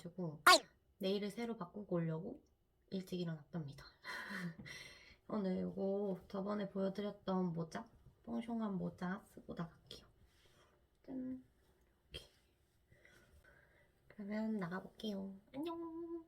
있어가지고 내일을 새로 바꾸고 오려고 일찍 일어났답니다. 오늘 이거 저번에 보여드렸던 모자, 뽕숑한 모자 쓰고 나갈게요. 짠. 이렇게. 그러면 나가볼게요. 안녕.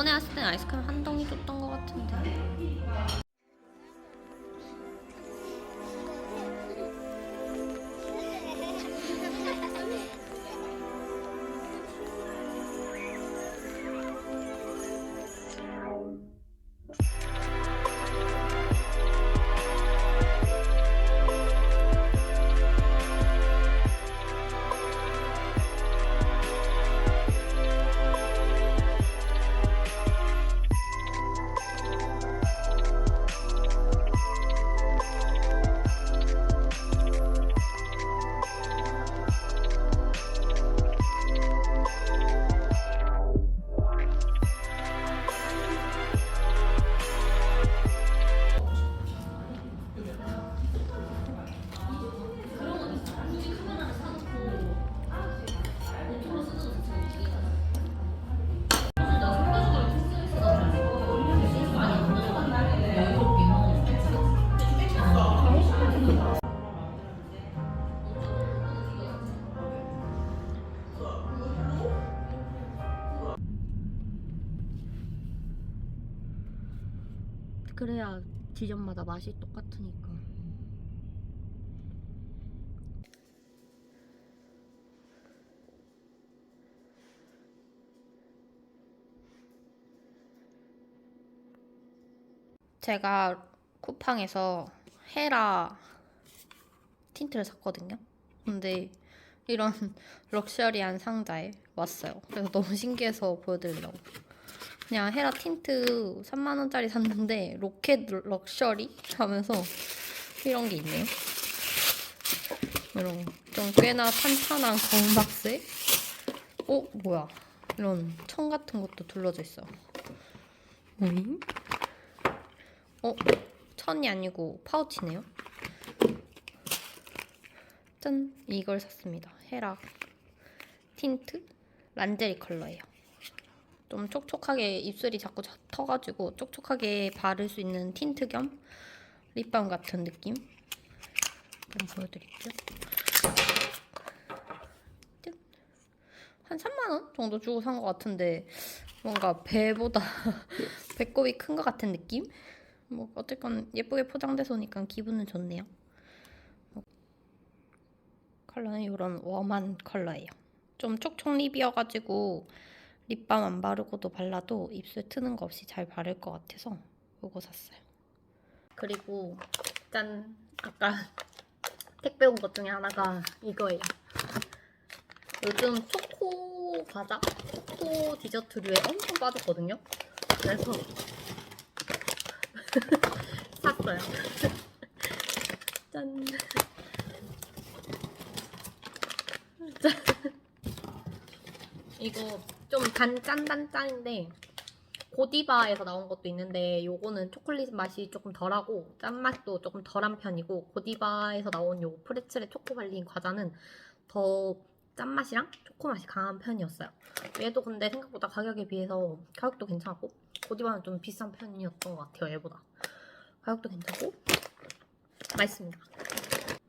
저번에 왔을 땐 아이스크림 한 덩이 줬던 것 같은데. 그래야 지점마다 맛이 똑같으니까. 제가 쿠팡에서 헤라 틴트를 샀거든요. 근데 이런 럭셔리한 상자에 왔어요. 그래서 너무 신기해서 보여드리려고. 그냥 헤라 틴트 3만원짜리 샀는데 로켓 럭셔리 하면서 이런 게 있네요. 이런 좀 꽤나 탄탄한 검은 박스에 어? 뭐야 이런 청 같은 것도 둘러져 있어 뭐임? 어? 천이 아니고 파우치네요 짠! 이걸 샀습니다 헤라 틴트 란제리 컬러예요 좀 촉촉하게 입술이 자꾸 자- 터가지고 촉촉하게 바를 수 있는 틴트 겸 립밤 같은 느낌 좀 보여드릴게요 짠. 한 3만원 정도 주고 산 것 같은데 뭔가 배보다 배꼽이 큰 것 같은 느낌? 뭐 어쨌건 예쁘게 포장돼서 오니까 기분은 좋네요 컬러는 이런 웜한 컬러예요 좀 촉촉 립이어가지고 립밤 안 바르고도 발라도 입술 트는 거 없이 잘 바를 것 같아서 이거 샀어요 그리고 짠 아까 택배 온 것 중에 하나가 이거예요 요즘 초코 과자, 초코 디저트류에 엄청 빠졌거든요. 그래서 샀어요. 짠. 짠. 이거 좀 단, 짠단짠인데 고디바에서 나온 것도 있는데 요거는 초콜릿 맛이 조금 덜하고 짠맛도 조금 덜한 편이고 고디바에서 나온 요 프레첼의 초코 발린 과자는 더 짠맛이랑 초코맛이 강한 편이었어요. 얘도 근데 생각보다 가격에 비해서 가격도 괜찮고 고디바는 좀 비싼 편이었던 것 같아요. 얘보다. 가격도 괜찮고 맛있습니다.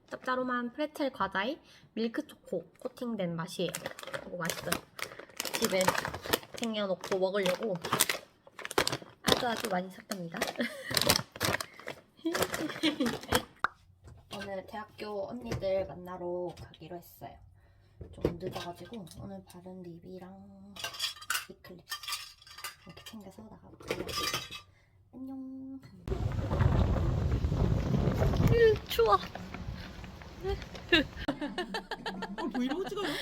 짭짤한 프레첼 과자에 밀크 초코 코팅된 맛이에요. 이거 맛있어요. 집에 챙겨놓고 먹으려고 아주 아주 많이 샀답니다. 오늘 대학교 언니들 만나러 가기로 했어요. 조금 늦어가지고 오늘 바른 립이랑 이클립스 이렇게 챙겨서 나가볼게요. 안녕. 으, 추워. 어, 브이로그 찍어요?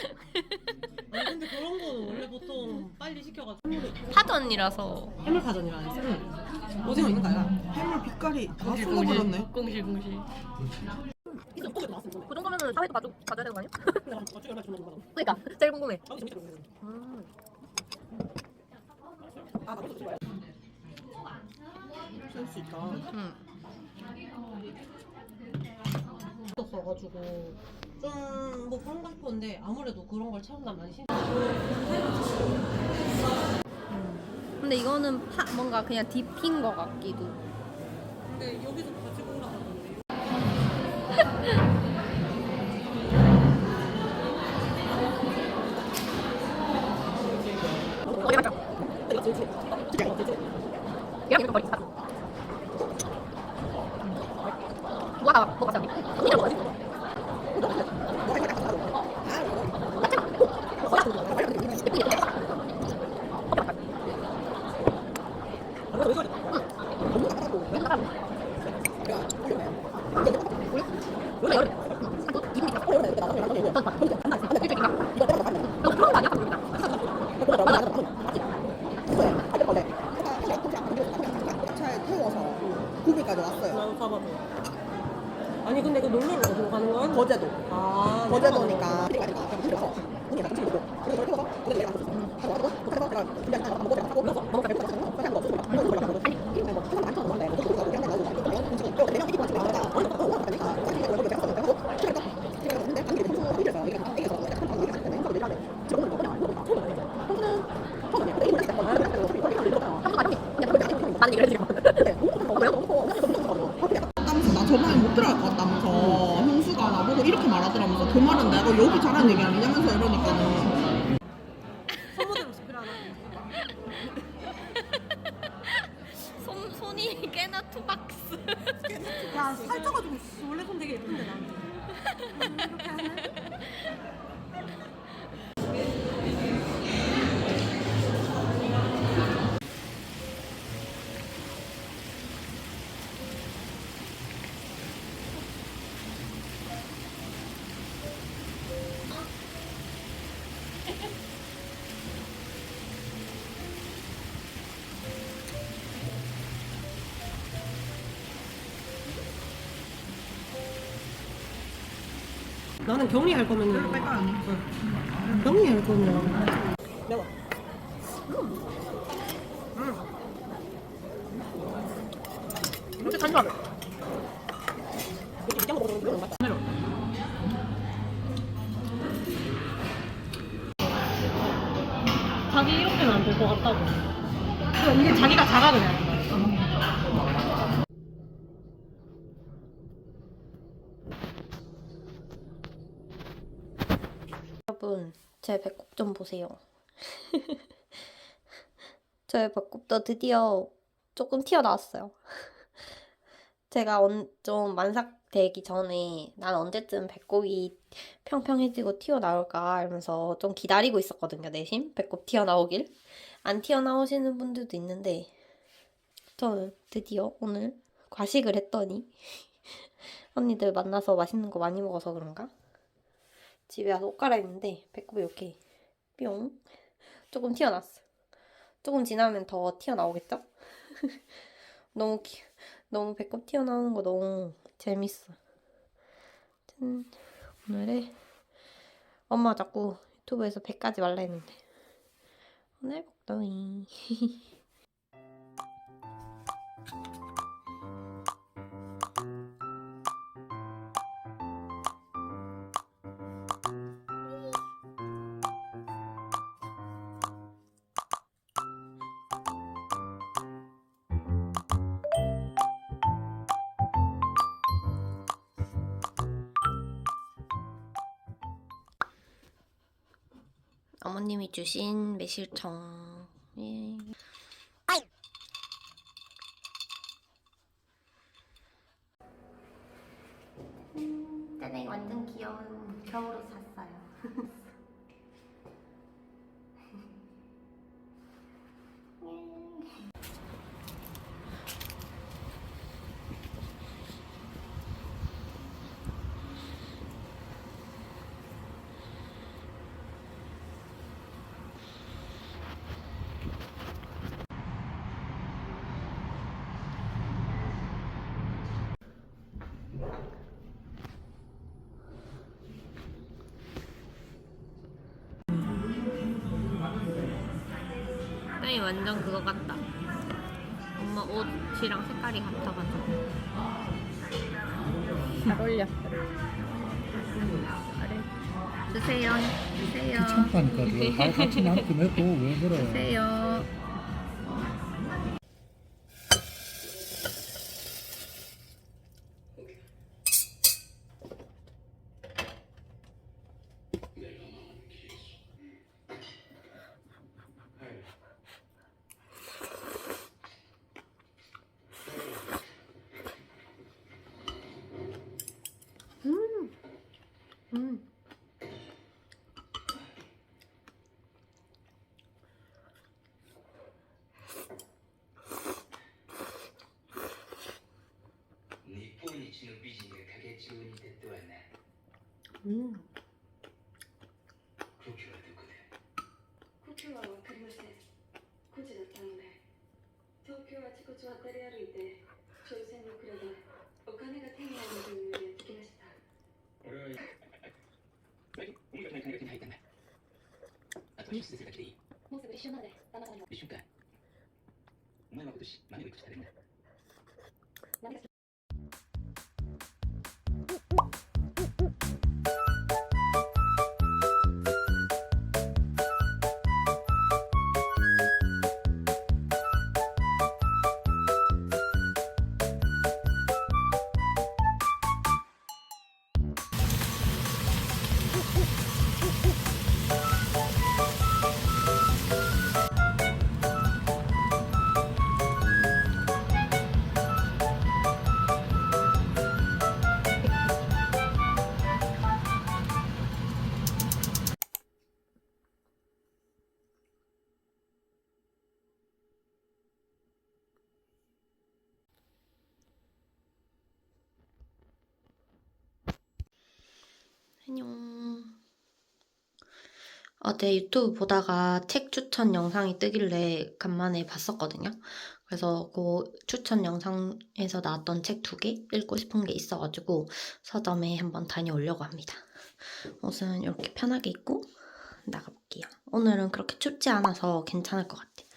아니 근데 그런 거는 원래 보통 빨리 시켜가지고 하도 언니라서. 해물 가전이라 했어 응. 오징어 있는가요? 해물 빛깔이 다 쏟아버렸네 공실 공실. 그 정도면은 사회도 가져 가져야 되는 거 아니야? 그러니까 제일 궁금해. 음. 쓸수 있다 음. 없어가지고 좀 뭐 그런 거 싶었는데 아무래도 그런 걸 많이 신 근데 이거는 파, 뭔가 그냥 딥인 것 같기도. 근데 여기서 가지고 오라 하던데 어디 갈까? 이렇게 좀 버리자. 뭐하다 먹었어? 이거 뭐지? 차에 태워서 구비까지 왔어요. 나도 가봐도 아니 근데 그 놀러를 어디로 가는 거야? 거제도. 아 거제도니까. 많은 얘기를 해주고. 하면서 나 저번에 못 들어갈 것 같다면서 형수가 나보고 이렇게 말하더라면서 내가 여기 잘하는 얘기 아니냐면 나는 경리 할 거면 별로 뺄거 아니 경리 할 거면 제 배꼽 좀 보세요. 저의 배꼽도 드디어 조금 튀어나왔어요. 제가 언, 좀 만삭되기 전에 난 언제쯤 배꼽이 평평해지고 튀어나올까 하면서 좀 기다리고 있었거든요, 내심. 배꼽 튀어나오길. 안 튀어나오시는 분들도 있는데, 저는 드디어 오늘 과식을 했더니, 언니들 만나서 맛있는 거 많이 먹어서 그런가? 집에 와서 옷 갈아입는데 배꼽이 이렇게 뿅 조금 튀어나왔어. 조금 지나면 더 튀어나오겠죠? 너무 기, 너무 배꼽 튀어나오는 거 너무 재밌어. 짠. 오늘의 엄마 자꾸 유튜브에서 배까지 말라 했는데 오늘 먹더니 어머님이 주신 매실청. 예. 짜네 완전 귀여운 겨울옷 샀어요. 짜이 완전 그거 같다. 엄마 옷이랑 색깔이 같아가지고. 잘 어울려 드세요. 드세요. 귀찮다니까 다 같이 나한테 넣고 왜 그래 드세요. うん。日本一の美人が影千代に出てはな。うん。故郷はどこだ故郷はわかりません。故郷だったので、東京あちこち渡り歩いて。சரிங்க 안녕. 어제 유튜브 보다가 책 추천 영상이 뜨길래 간만에 봤었거든요. 그래서 그 추천 영상에서 나왔던 책 두 개 읽고 싶은 게 있어가지고 서점에 한번 다녀오려고 합니다. 옷은 이렇게 편하게 입고 나가볼게요. 오늘은 그렇게 춥지 않아서 괜찮을 것 같아요.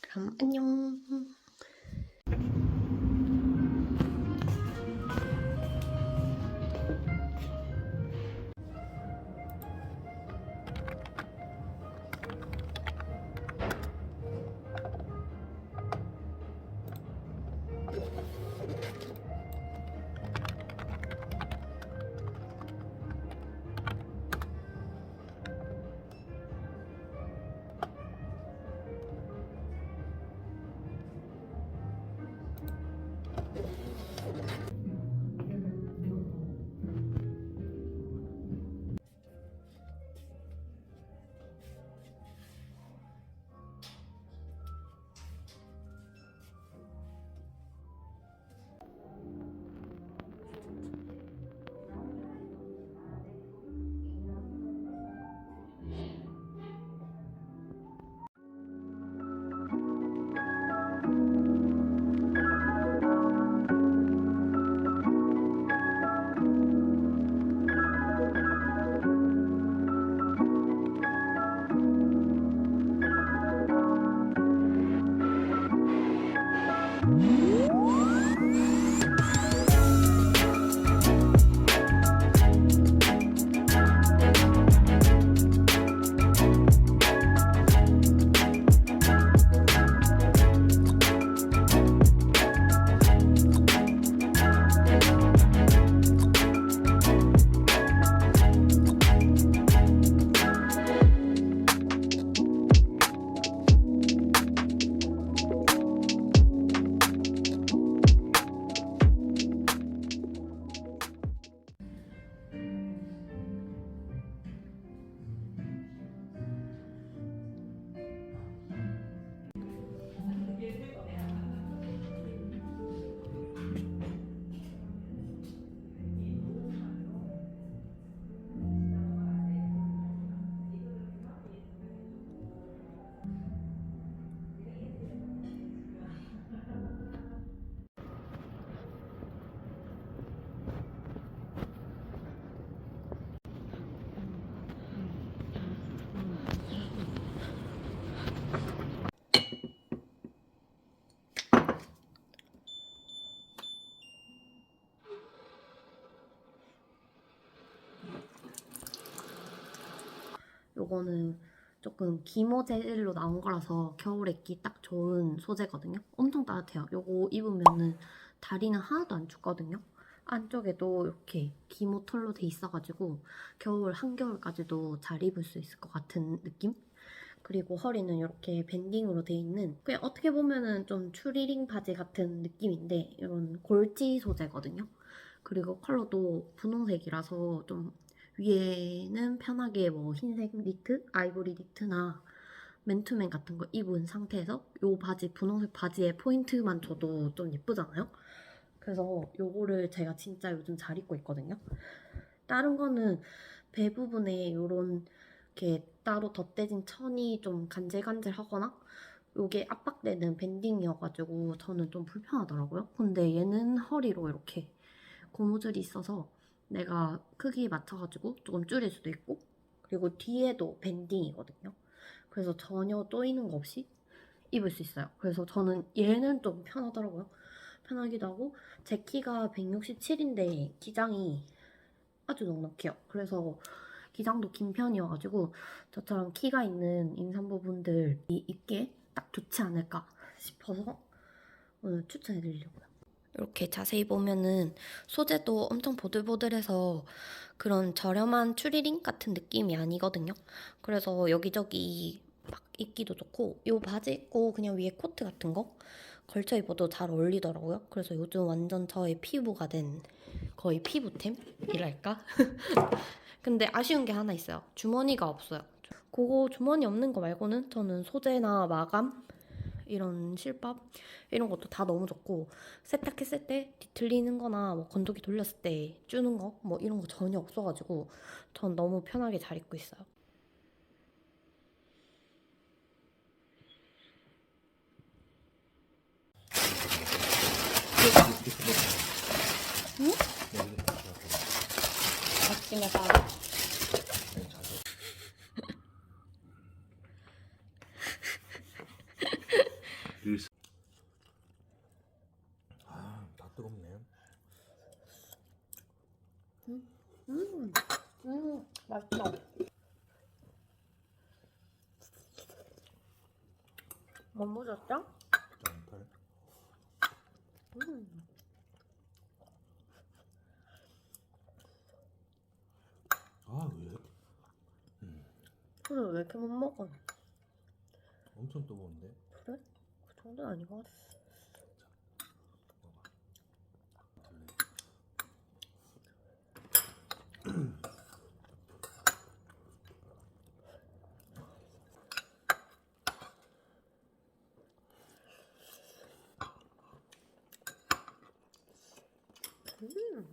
그럼 안녕. 요거는 조금 기모 재질로 나온 거라서 겨울에 입기 딱 좋은 소재거든요. 엄청 따뜻해요. 요거 입으면은 다리는 하나도 안 춥거든요. 안쪽에도 이렇게 기모 털로 돼 있어가지고 겨울 한겨울까지도 잘 입을 수 있을 것 같은 느낌? 그리고 허리는 이렇게 밴딩으로 돼 있는 그냥 어떻게 보면은 좀 추리링 바지 같은 느낌인데 이런 골지 소재거든요. 그리고 컬러도 분홍색이라서 좀 위에는 편하게 뭐 흰색 니트, 아이보리 니트나 맨투맨 같은 거 입은 상태에서 요 바지, 분홍색 바지에 포인트만 줘도 좀 예쁘잖아요? 그래서 요거를 제가 진짜 요즘 잘 입고 있거든요. 다른 거는 배 부분에 요런 이렇게 따로 덧대진 천이 좀 간질간질하거나 요게 압박되는 밴딩이어가지고 저는 좀 불편하더라고요. 근데 얘는 허리로 이렇게 고무줄이 있어서 내가 크기에 맞춰가지고 조금 줄일 수도 있고 그리고 뒤에도 밴딩이거든요. 그래서 전혀 쪼이는 거 없이 입을 수 있어요. 그래서 저는 얘는 좀 편하더라고요. 편하기도 하고 제 키가 167인데 기장이 아주 넉넉해요. 그래서 기장도 긴 편이어가지고 저처럼 키가 있는 임산부분들이 입기에 딱 좋지 않을까 싶어서 오늘 추천해드리려고요. 이렇게 자세히 보면은 소재도 엄청 보들보들해서 그런 저렴한 추리링 같은 느낌이 아니거든요. 그래서 여기저기 막 입기도 좋고 이 바지 입고 그냥 위에 코트 같은 거 걸쳐 입어도 잘 어울리더라고요. 그래서 요즘 완전 저의 피부가 된 거의 피부템이랄까? 근데 아쉬운 게 하나 있어요. 주머니가 없어요. 그거 주머니 없는 거 말고는 저는 소재나 마감 이런 실밥 이런 것도 다 너무 좋고 세탁했을 때 뒤틀리는 거나 뭐 건조기 돌렸을 때 쭈는 거 뭐 이런 거 전혀 없어가지고 전 너무 편하게 잘 입고 있어요. 응? 아침에 가 음, 음, 맛있어. 뭐 묻었죠? 짠털. 음. 아, 왜? 그래, 왜 이렇게 못 먹어? 엄청 뜨거운데? 그래? 그 정도는 아닌 것 같아. Ooh.